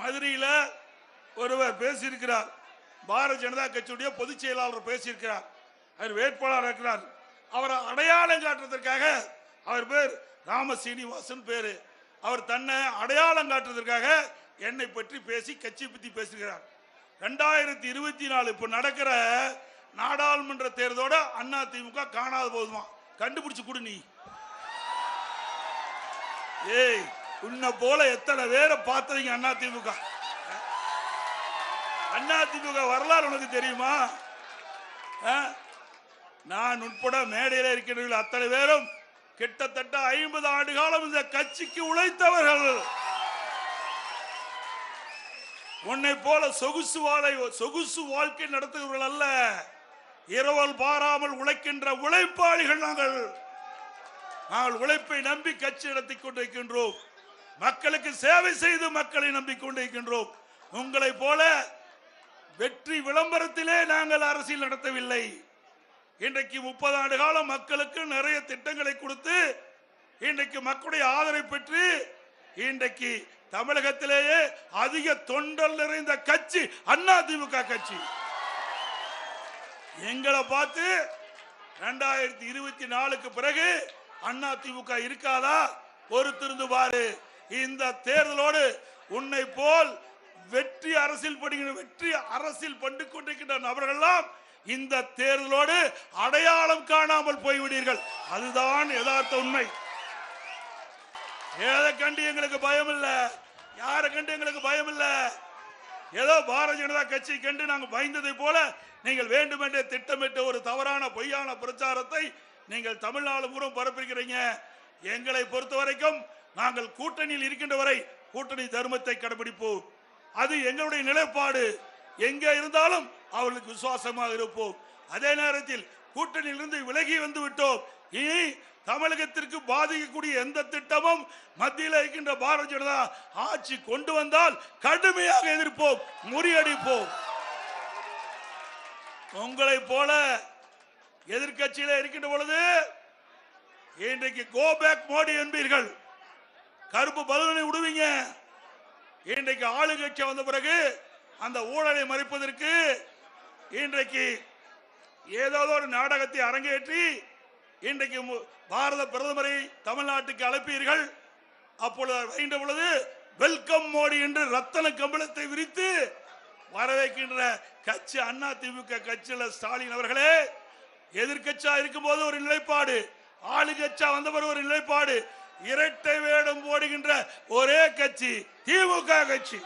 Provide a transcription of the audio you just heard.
மதுரையில ஒருவர் பேசியிருக்கிறார். பாரதிய ஜனதா கட்சியுடைய பொதுச் செயலாளர் பேசியிருக்கிறார். அவர் வேட்பாளர் இருக்கிறார். அவரை அடையாளம் காட்டுறதற்காக அவர் பேர் ராம சீனிவாசன் பேரு. அவர் தன்னை அடையாளம் காட்டுறதற்காக என்னை பற்றி பேசி கட்சி பத்தி பேசுகிறார் ரெண்டாயிரத்தி இருபத்தி நாலு இப்ப நடக்கிற நாடாளுமன்ற தேர்தலோட அண்ணா திமுக காணாத போதுமா கண்டுபிடிச்சு கொடு நீ. ஏய் உன்னை போல எத்தனை பேரை பார்த்தவங்க அண்ணா திமுக அண்ணா திமுக வரலாறு உனக்கு தெரியுமா? ஆ? நான் உட்பட மேடையில் இருக்கிறவர்கள் அத்தனை பேரும் கிட்டத்தட்ட ஐம்பது ஆண்டு காலம் இந்த கட்சிக்கு உழைத்தவர்கள். உன்னை போல சொகுசு வாழை சொகுசு வாழ்க்கை நடத்துகிறவர்கள் அல்ல இரவல் பாராமல் உழைக்கின்ற உழைப்பாளிகள் நாங்கள். நாங்கள் உழைப்பை நம்பி கட்சி நடத்தி கொண்டிருக்கின்றோம். மக்களுக்கு சேவை செய்து மக்களை நம்பிக்கொண்டிருக்கின்றோம் உங்களை போல வெற்றி விளம்பரத்திலே நாங்கள் அரசியல் நடத்தவில்லை. இன்றைக்கு முப்பது ஆண்டு காலம் மக்களுக்கு நிறைய திட்டங்களை கொடுத்து இன்றைக்கு மக்களுடைய ஆதரவை பெற்று இன்றைக்கு தமிழகத்திலேயே அதிக தொண்டல் நிறைந்த கட்சி அண்ணா திமுக கட்சி. எங்களை பார்த்து ரெண்டாயிரத்தி இருபத்தி நாலுக்கு பிறகு அண்ணா திமுக இருக்காதா? பொறுத்திருந்து பாரு. இந்த தேர்தலோடு உன்னை போல் வெற்றி அரசியல் படுகிற வெற்றி அரசியல் பண்டு கொண்டிருக்கின்ற நபர்கள்லாம் இந்த தேர்தலோடு அடையாளம் காணாமல் போய்விடீர்கள் அதுதான் யதார்த்த உண்மை. எதை கண்டு எங்களுக்கு பயம் இல்லை யாரை கண்டு எங்களுக்கு பயம் இல்லை ஏதோ பாரதிய ஜனதா கட்சி கண்டு நாங்கள் பயந்ததை போல நீங்கள் வேண்டுமென்றே திட்டமிட்ட ஒரு தவறான பொய்யான பிரச்சாரத்தை நீங்கள் தமிழ்நாடு பூரம் பரப்பிருக்கிறீங்க எங்களை பொறுத்த வரைக்கும் நாங்கள் கூட்டணியில் இருக்கின்ற வரை கூட்டணி தர்மத்தை கடைபிடிப்போம். அது எங்களுடைய நிலைப்பாடு. எங்க இருந்தாலும் அவர்களுக்கு விசுவாசமாக இருப்போம். அதே நேரத்தில் கூட்டணியிலிருந்து விலகி வந்து விட்டோம். இனி தமிழகத்திற்கு பாதிக்கக்கூடிய எந்த திட்டமும் மத்தியில் இருக்கின்ற பாரதிய ஜனதா ஆட்சி கொண்டு வந்தால் கடுமையாக எதிர்ப்போம். முறியடிப்போம். உங்களை போல எதிர்கட்சியில இருக்கின்ற பொழுது இன்றைக்கு கோ பேக் மோடி என்பீர்கள். கருப்பு பலூனை விடுவீங்க இன்றைக்கு ஆளுங்கட்சி வந்த பிறகு அந்த ஊழலை மறைப்பதற்கு இன்றைக்கு ஏதாவது ஒரு நாடகத்தை அரங்கேற்றி இன்றைக்கு மு- பாரத பிரதமரை தமிழ்நாட்டுக்கு அழைப்பீர்கள். அப்பொழுது அவர் பொழுது வெல்கம் மோடி என்று ரத்தன கம்பளத்தை விரித்து வரவேற்கின்ற கட்சி அண்ணா திமுக கட்சியில் ஸ்டாலின் அவர்களே எதிர்க்கட்சியா இருக்கும்போது ஒரு நிலைப்பாடு ஆளுங்கட்சா வந்தவர் ஒரு நிலைப்பாடு இரட்டை வேடம் போடுகின்ற ஒரே கட்சி திமுக கட்சி.